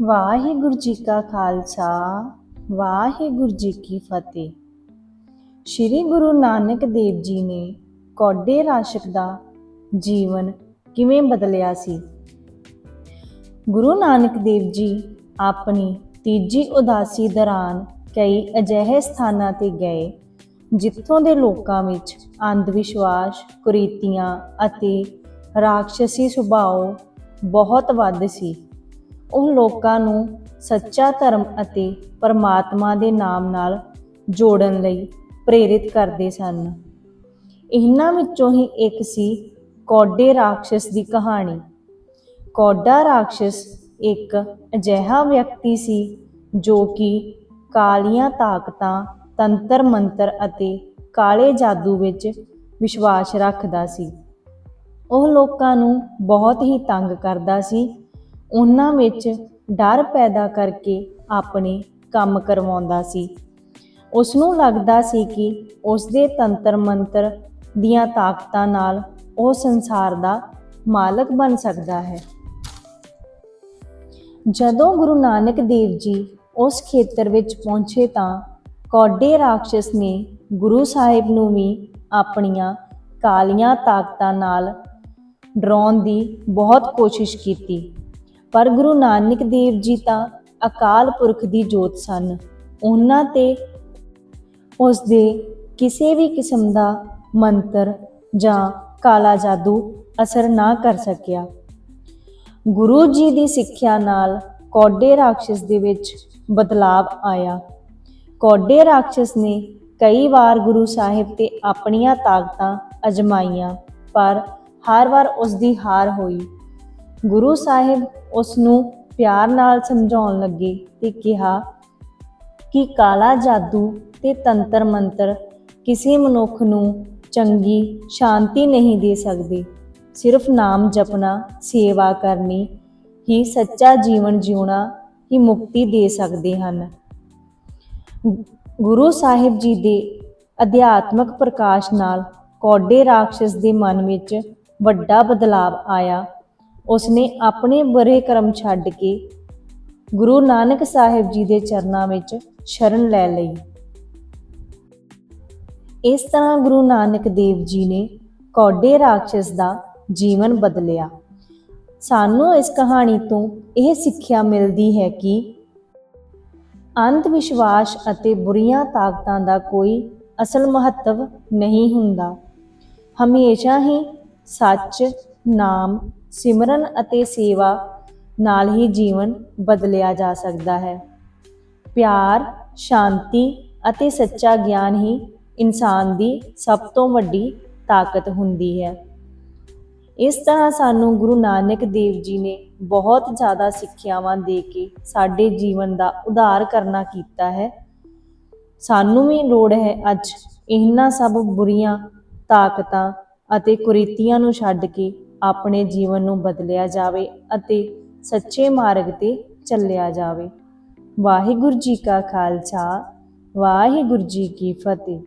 ਵਾਹਿਗੁਰੂ ਜੀ ਕਾ ਖਾਲਸਾ, ਵਾਹਿਗੁਰੂ ਜੀ ਕੀ ਫਤਿਹ। ਸ੍ਰੀ ਗੁਰੂ ਨਾਨਕ ਦੇਵ ਜੀ ਨੇ ਕੌਡੇ ਰਾਸ਼ਕ ਦਾ ਜੀਵਨ ਕਿਵੇਂ ਬਦਲਿਆ ਸੀ? ਗੁਰੂ ਨਾਨਕ ਦੇਵ ਜੀ ਆਪਣੀ ਤੀਜੀ ਉਦਾਸੀ ਦੌਰਾਨ ਕਈ ਅਜਿਹੇ ਸਥਾਨਾਂ ਤੇ ਗਏ, ਜਿੱਥੋਂ ਦੇ ਲੋਕਾਂ ਵਿੱਚ ਅੰਧ ਵਿਸ਼ਵਾਸ ਕੁਰੀਤੀਆਂ ਅਤੇ ਰਾਖਸ਼ਸੀ ਸੁਭਾਅ ਬਹੁਤ ਵੱਧ ਸੀ। ਉਹ ਲੋਕਾਂ ਨੂੰ ਸੱਚਾ ਧਰਮ ਅਤੇ ਪਰਮਾਤਮਾ ਦੇ ਨਾਮ ਨਾਲ ਜੋੜਨ ਲਈ ਪ੍ਰੇਰਿਤ ਕਰਦੇ ਸਨ। ਇਹਨਾਂ ਵਿੱਚੋਂ ਹੀ ਇੱਕ ਸੀ ਕੋਡੇ ਰਾਖਸ਼ ਦੀ ਕਹਾਣੀ। ਕੌਡਾ ਰਾਖਸ਼ ਇੱਕ ਅਜਿਹਾ ਵਿਅਕਤੀ ਸੀ ਜੋ ਕਿ ਕਾਲੀਆਂ ਤਾਕਤਾਂ, ਤੰਤਰ ਮੰਤਰ ਅਤੇ ਕਾਲੇ ਜਾਦੂ ਵਿੱਚ ਵਿਸ਼ਵਾਸ ਰੱਖਦਾ ਸੀ। ਉਹ ਲੋਕਾਂ ਨੂੰ ਬਹੁਤ ਹੀ ਤੰਗ ਕਰਦਾ ਸੀ ਉਹਨਾਂ ਵਿੱਚ ਡਰ ਪੈਦਾ ਕਰਕੇ ਆਪਣੇ ਕੰਮ ਕਰਵਾਉਂਦਾ ਸੀ। ਉਸ ਨੂੰ ਲੱਗਦਾ ਸੀ ਕਿ ਉਸ ਦੇ ਤੰਤਰ ਮੰਤਰ ਦੀਆਂ ਤਾਕਤਾਂ ਨਾਲ ਉਹ ਸੰਸਾਰ ਦਾ ਮਾਲਕ ਬਣ ਸਕਦਾ ਹੈ। ਜਦੋਂ ਗੁਰੂ ਨਾਨਕ ਦੇਵ ਜੀ ਉਸ ਖੇਤਰ ਵਿੱਚ ਪਹੁੰਚੇ ਤਾਂ ਕੌਡੇ ਰਾਖਸ਼ ਨੇ ਗੁਰੂ ਸਾਹਿਬ ਨੂੰ ਵੀ ਆਪਣੀਆਂ ਕਾਲੀਆਂ ਤਾਕਤਾਂ ਨਾਲ ਡਰਾਉਣ ਦੀ ਬਹੁਤ ਕੋਸ਼ਿਸ਼ ਕੀਤੀ। ਪਰ ਗੁਰੂ ਨਾਨਕ ਦੇਵ ਜੀ ਤਾਂ ਅਕਾਲ ਪੁਰਖ ਦੀ ਜੋਤ ਸਨ। ਉਹਨਾਂ ਤੇ ਉਸ ਦੇ ਕਿਸੇ ਵੀ ਕਿਸਮ ਦਾ ਮੰਤਰ ਜਾਂ ਕਾਲਾ ਜਾਦੂ ਅਸਰ ਨਾ ਕਰ ਸਕਿਆ। ਗੁਰੂ ਜੀ ਦੀ ਸਿੱਖਿਆ ਨਾਲ ਕੌਡੇ ਰਾਖਸ਼ ਦੇ ਵਿੱਚ ਬਦਲਾਵ ਆਇਆ। ਕੌਡੇ ਰਾਖਸ਼ ਨੇ ਕਈ ਵਾਰ ਗੁਰੂ ਸਾਹਿਬ ਤੇ ਆਪਣੀਆਂ ਤਾਕਤਾਂ ਅਜਮਾਈਆਂ, ਪਰ ਹਰ ਵਾਰ ਉਸ ਦੀ ਹਾਰ ਹੋਈ। ਗੁਰੂ ਸਾਹਿਬ ਉਸ ਨੂੰ ਪਿਆਰ ਨਾਲ ਸਮਝਾਉਣ ਲੱਗੇ ਤੇ ਕਿਹਾ ਕਿ ਕਾਲਾ ਜਾਦੂ ਤੇ ਤੰਤਰ ਮੰਤਰ ਕਿਸੇ ਮਨੁੱਖ ਨੂੰ ਚੰਗੀ ਸ਼ਾਂਤੀ ਨਹੀਂ ਦੇ ਸਕਦੇ। ਸਿਰਫ ਨਾਮ ਜਪਣਾ, ਸੇਵਾ ਕਰਨੀ ਹੀ ਸੱਚਾ ਜੀਵਨ ਜਿਉਣਾ ਹੀ ਮੁਕਤੀ ਦੇ ਸਕਦੇ ਹਨ। ਗੁਰੂ ਸਾਹਿਬ ਜੀ ਦੇ ਅਧਿਆਤਮਕ ਪ੍ਰਕਾਸ਼ ਨਾਲ ਕੌਡੇ ਰਾਖਸ਼ ਦੇ ਮਨ ਵਿੱਚ ਵੱਡਾ ਬਦਲਾਵ ਆਇਆ। ਉਸਨੇ ਆਪਣੇ ਬੁਰੇ ਕਰਮ ਛੱਡ ਕੇ ਗੁਰੂ ਨਾਨਕ ਸਾਹਿਬ ਜੀ ਦੇ ਚਰਨਾਂ ਵਿੱਚ ਸ਼ਰਨ ਲੈ ਲਈ। ਇਸ ਤਰ੍ਹਾਂ ਗੁਰੂ ਨਾਨਕ ਦੇਵ ਜੀ ਨੇ ਕੌਡੇ ਰਾਖਸ਼ ਦਾ ਜੀਵਨ ਬਦਲਿਆ। ਸਾਨੂੰ ਇਸ ਕਹਾਣੀ ਤੋਂ ਇਹ ਸਿੱਖਿਆ ਮਿਲਦੀ ਹੈ ਕਿ ਅੰਧ ਵਿਸ਼ਵਾਸ ਅਤੇ ਬੁਰੀਆਂ ਤਾਕਤਾਂ ਦਾ ਕੋਈ ਅਸਲ ਮਹੱਤਵ ਨਹੀਂ ਹੁੰਦਾ। ਹਮੇਸ਼ਾ ਹੀ ਸੱਚ, ਨਾਮ ਸਿਮਰਨ ਅਤੇ ਸੇਵਾ ਨਾਲ ਹੀ ਜੀਵਨ ਬਦਲਿਆ ਜਾ ਸਕਦਾ ਹੈ। ਪਿਆਰ, ਸ਼ਾਂਤੀ ਅਤੇ ਸੱਚਾ ਗਿਆਨ ਹੀ ਇਨਸਾਨ ਦੀ ਸਭ ਤੋਂ ਵੱਡੀ ਤਾਕਤ ਹੁੰਦੀ ਹੈ। ਇਸ ਤਰ੍ਹਾਂ ਸਾਨੂੰ ਗੁਰੂ ਨਾਨਕ ਦੇਵ ਜੀ ਨੇ ਬਹੁਤ ਜ਼ਿਆਦਾ ਸਿੱਖਿਆਵਾਂ ਦੇ ਕੇ ਸਾਡੇ ਜੀਵਨ ਦਾ ਉਧਾਰ ਕਰਨਾ ਕੀਤਾ ਹੈ। ਸਾਨੂੰ ਵੀ ਲੋੜ ਹੈ ਅੱਜ ਇਹਨਾਂ ਸਭ ਬੁਰੀਆਂ ਤਾਕਤਾਂ ਅਤੇ ਕੁਰੀਤੀਆਂ ਨੂੰ ਛੱਡ ਕੇ ਆਪਣੇ ਜੀਵਨ ਨੂੰ ਬਦਲਿਆ ਜਾਵੇ ਅਤੇ ਸੱਚੇ ਮਾਰਗ ਤੇ ਚੱਲਿਆ ਜਾਵੇ। ਵਾਹਿਗੁਰੂ ਜੀ ਕਾ ਖਾਲਸਾ, ਵਾਹਿਗੁਰੂ ਜੀ ਕੀ ਫਤਿਹ।